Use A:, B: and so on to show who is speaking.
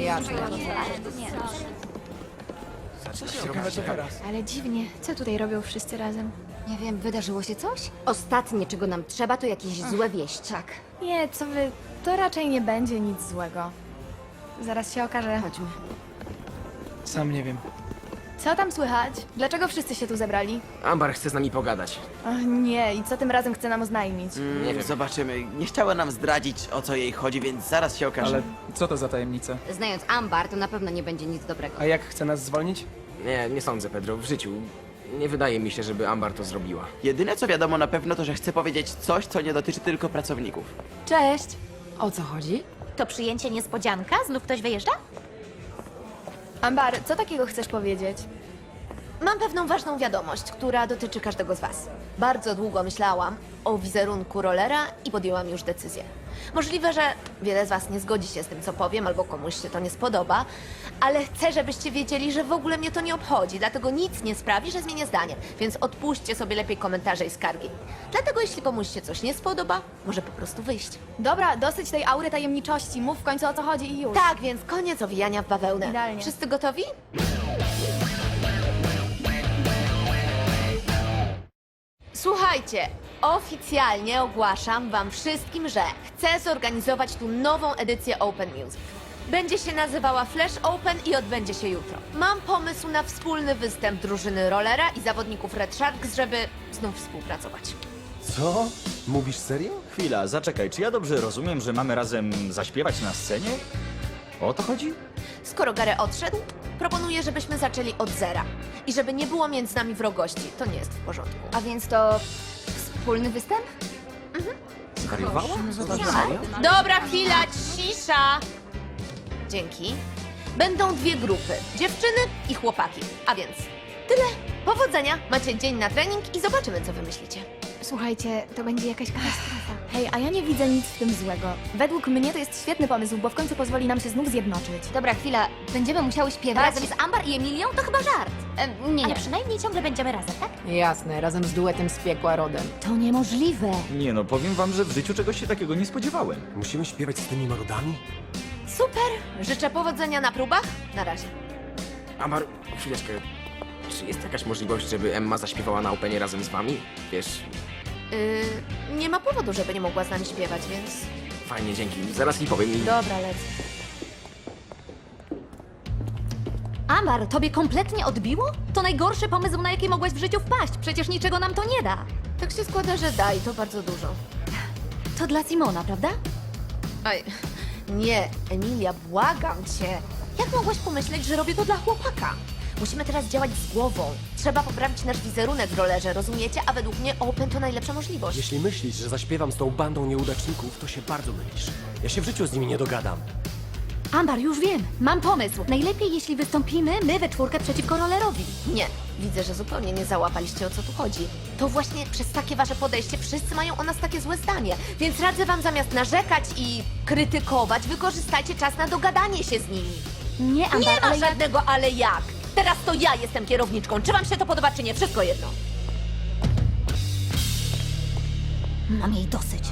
A: Jasne.
B: Ciekawe co teraz.
C: Ale dziwnie, co tutaj robią wszyscy razem?
A: Nie wiem, wydarzyło się coś? Ostatnie, czego nam trzeba, to jakieś złe wieści.
C: Tak. Nie, co wy, to raczej nie będzie nic złego. Zaraz się okaże.
A: Chodźmy.
B: Sam nie wiem.
C: Co tam słychać? Dlaczego wszyscy się tu zebrali?
D: Ambar chce z nami pogadać.
C: Ach, nie, i co tym razem chce nam oznajmić?
D: Nie wiem.
E: Zobaczymy. Nie chciała nam zdradzić, o co jej chodzi, więc zaraz się okaże.
B: Ale co to za tajemnica?
A: Znając Ambar, to na pewno nie będzie nic dobrego.
B: A jak chce nas zwolnić?
D: Nie, nie sądzę, Pedro, w życiu. Nie wydaje mi się, żeby Ambar to zrobiła.
E: Jedyne co wiadomo na pewno to, że chce powiedzieć coś, co nie dotyczy tylko pracowników.
A: Cześć! O co chodzi?
F: To przyjęcie niespodzianka? Znów ktoś wyjeżdża?
C: Ambar, co takiego chcesz powiedzieć?
G: Mam pewną ważną wiadomość, która dotyczy każdego z Was. Bardzo długo myślałam o wizerunku rollera i podjęłam już decyzję. Możliwe, że wiele z Was nie zgodzi się z tym, co powiem, albo komuś się to nie spodoba, ale chcę, żebyście wiedzieli, że w ogóle mnie to nie obchodzi, dlatego nic nie sprawi, że zmienię zdanie, więc odpuśćcie sobie lepiej komentarze i skargi. Dlatego jeśli komuś się coś nie spodoba, może po prostu wyjść.
C: Dobra, dosyć tej aury tajemniczości, mów w końcu o co chodzi i już.
G: Tak, więc koniec owijania w bawełnę.
C: Idealnie.
G: Wszyscy gotowi? Słuchajcie, oficjalnie ogłaszam wam wszystkim, że chcę zorganizować tu nową edycję Open Music. Będzie się nazywała Flash Open i odbędzie się jutro. Mam pomysł na wspólny występ drużyny Rollera i zawodników Red Sharks, żeby znów współpracować.
H: Co? Mówisz serio?
I: Chwila, zaczekaj, czy ja dobrze rozumiem, że mamy razem zaśpiewać na scenie? O to chodzi?
G: Skoro Gary odszedł, proponuję, żebyśmy zaczęli od zera. I żeby nie było między nami wrogości. To nie jest w porządku.
A: A więc to wspólny występ?
D: Zwariowała?
G: Dobra, chwila, cisza! Dzięki. Będą dwie grupy, dziewczyny i chłopaki. A więc tyle. Powodzenia, macie dzień na trening i zobaczymy, co wymyślicie.
C: Słuchajcie, to będzie jakaś katastrofa. Hej, a ja nie widzę nic w tym złego. Według mnie to jest świetny pomysł, bo w końcu pozwoli nam się znów zjednoczyć.
A: Dobra, chwila. Będziemy musiały śpiewać
F: Razem
A: razem z Ambar i Emilią? To chyba żart.
F: E, nie,
A: Ale
F: nie, przynajmniej ciągle będziemy razem, tak?
J: Jasne, razem z duetem z piekła rodem.
A: To niemożliwe.
I: Nie no, powiem wam, że w życiu czegoś się takiego nie spodziewałem.
H: Musimy śpiewać z tymi marodami?
G: Super! Życzę powodzenia na próbach. Na razie.
D: Ambar, chwileczkę. Czy jest jakaś możliwość, żeby Emma zaśpiewała na Openie razem z wami? Wiesz,
G: Yy, nie ma powodu, żeby nie mogła z nami śpiewać, więc...
D: fajnie, dzięki. Zaraz jej powiem i...
G: Dobra, lecę.
A: Ambar, tobie kompletnie odbiło? To najgorszy pomysł, na jaki mogłaś w życiu wpaść. Przecież niczego nam to nie da.
G: Tak się składa, że daj, to bardzo dużo.
A: To dla Simona, prawda?
G: Aj, nie, Emilia, błagam cię. Jak mogłaś pomyśleć, że robię to dla chłopaka? Musimy teraz działać z głową. Trzeba poprawić nasz wizerunek w rollerze, rozumiecie? A według mnie Open to najlepsza możliwość.
H: Jeśli myślisz, że zaśpiewam z tą bandą nieudaczników, to się bardzo mylisz. Ja się w życiu z nimi nie dogadam.
A: Ambar, już wiem. Mam pomysł. Najlepiej, jeśli wystąpimy my we czwórkę przeciwko rollerowi.
G: Nie, widzę, że zupełnie nie załapaliście o co tu chodzi. To właśnie przez takie wasze podejście wszyscy mają o nas takie złe zdanie. Więc radzę wam zamiast narzekać i krytykować, wykorzystajcie czas na dogadanie się z nimi.
A: Nie, Ambar,
G: Nie ma
A: ale
G: żadnego ale jak. Teraz to ja jestem kierowniczką. Czy wam się to podoba, czy nie? Wszystko jedno.
A: Mam jej dosyć.